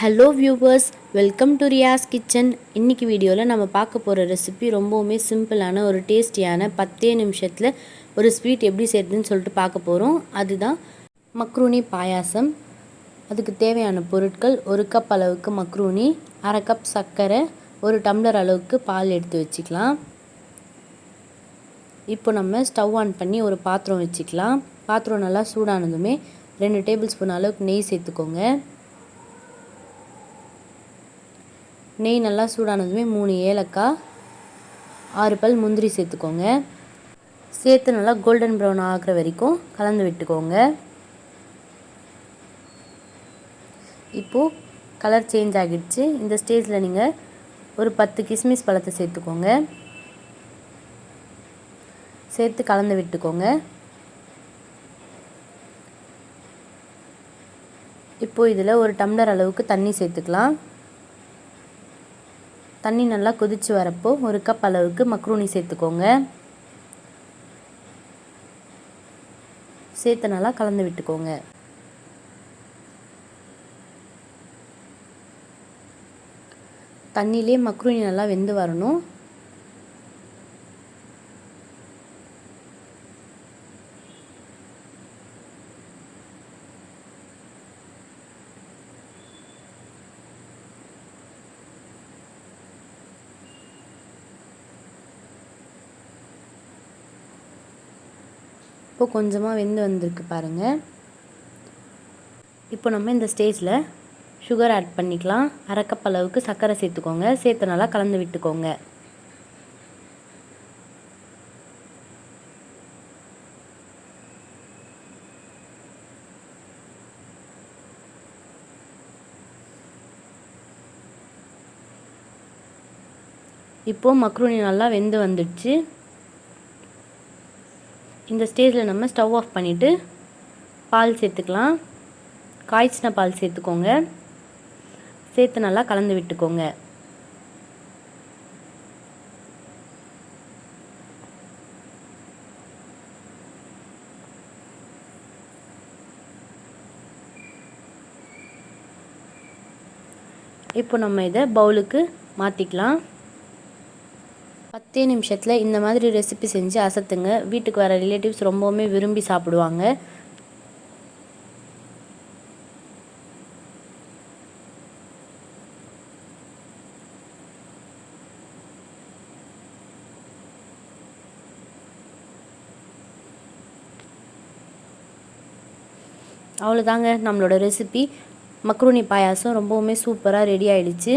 Hello viewers welcome to Riyas kitchen இன்றைக்கி வீடியோவில் நம்ம பார்க்க போகிற ரெசிபி ரொம்பவுமே சிம்பிளான ஒரு டேஸ்டியான பத்தே நிமிஷத்தில் ஒரு ஸ்வீட் எப்படி செய்கிறதுன்னு சொல்லிட்டு பார்க்க போகிறோம் அதுதான் மக்ரூனி பாயாசம். அதுக்கு தேவையான பொருட்கள் ஒரு கப் அளவுக்கு மக்ரூனி அரை கப் சர்க்கரை ஒரு டம்ளர் அளவுக்கு பால் எடுத்து வச்சுக்கலாம். இப்போ நம்ம ஸ்டவ் ஆன் பண்ணி ஒரு பாத்திரம் வச்சுக்கலாம். பாத்திரம் நல்லா சூடானதுமே ரெண்டு டேபிள் ஸ்பூன் அளவுக்கு நெய் சேர்த்துக்கோங்க. நெய் நல்லா சூடானதுமே மூணு ஏலக்காய் ஆறு பல் முந்திரி சேர்த்துக்கோங்க. சேர்த்து நல்லா கோல்டன் ப்ரௌன் ஆகிற வரைக்கும் கலந்து விட்டுக்கோங்க. இப்போது கலர் சேஞ்ச் ஆகிடுச்சு. இந்த ஸ்டேஜில் நீங்கள் ஒரு பத்து கிஸ்மிஸ் பழத்தை சேர்த்துக்கோங்க. சேர்த்து கலந்து விட்டுக்கோங்க. இப்போது இதில் ஒரு டம்ளர் அளவுக்கு தண்ணி சேர்த்துக்கலாம். தண்ணி நல்லா கொதித்து வரப்போ ஒரு கப் அளவுக்கு மக்ரூனி சேர்த்துக்கோங்க. சேர்த்து நல்லா கலந்து விட்டுக்கோங்க. தண்ணியிலே மக்ரூனி நல்லா வெந்து வரணும். இப்போ கொஞ்சமாக வெந்து வந்திருக்கு பாருங்கள் இப்போ நம்ம இந்த ஸ்டேஜில் சுகர் ஆட் பண்ணிக்கலாம். அரைக்கப் அளவுக்கு சர்க்கரை சேர்த்துக்கோங்க. சேர்த்து நல்லா கலந்து விட்டுக்கோங்க. இப்போது மக்ரூனி நல்லா வெந்து வந்துடுச்சு. இந்த ஸ்டேஜில் நம்ம ஸ்டவ் ஆஃப் பண்ணிவிட்டு பால் சேர்த்துக்கலாம். காய்ச்சின பால் சேர்த்துக்கோங்க. சேர்த்து நல்லா கலந்து விட்டுக்கோங்க. இப்போ நம்ம இதை பவுலுக்கு மாற்றிக்கலாம் பத்தே நிமிஷத்தில் இந்த மாதிரி ரெசிபி செஞ்சு அசத்துங்க. வீட்டுக்கு வர ரிலேட்டிவ்ஸ் ரொம்பவுமே விரும்பி சாப்பிடுவாங்க. அவ்வளோதாங்க நம்மளோட ரெசிபி மக்ரூனி பாயாசம் ரொம்பவுமே சூப்பராக ரெடி ஆயிடுச்சு.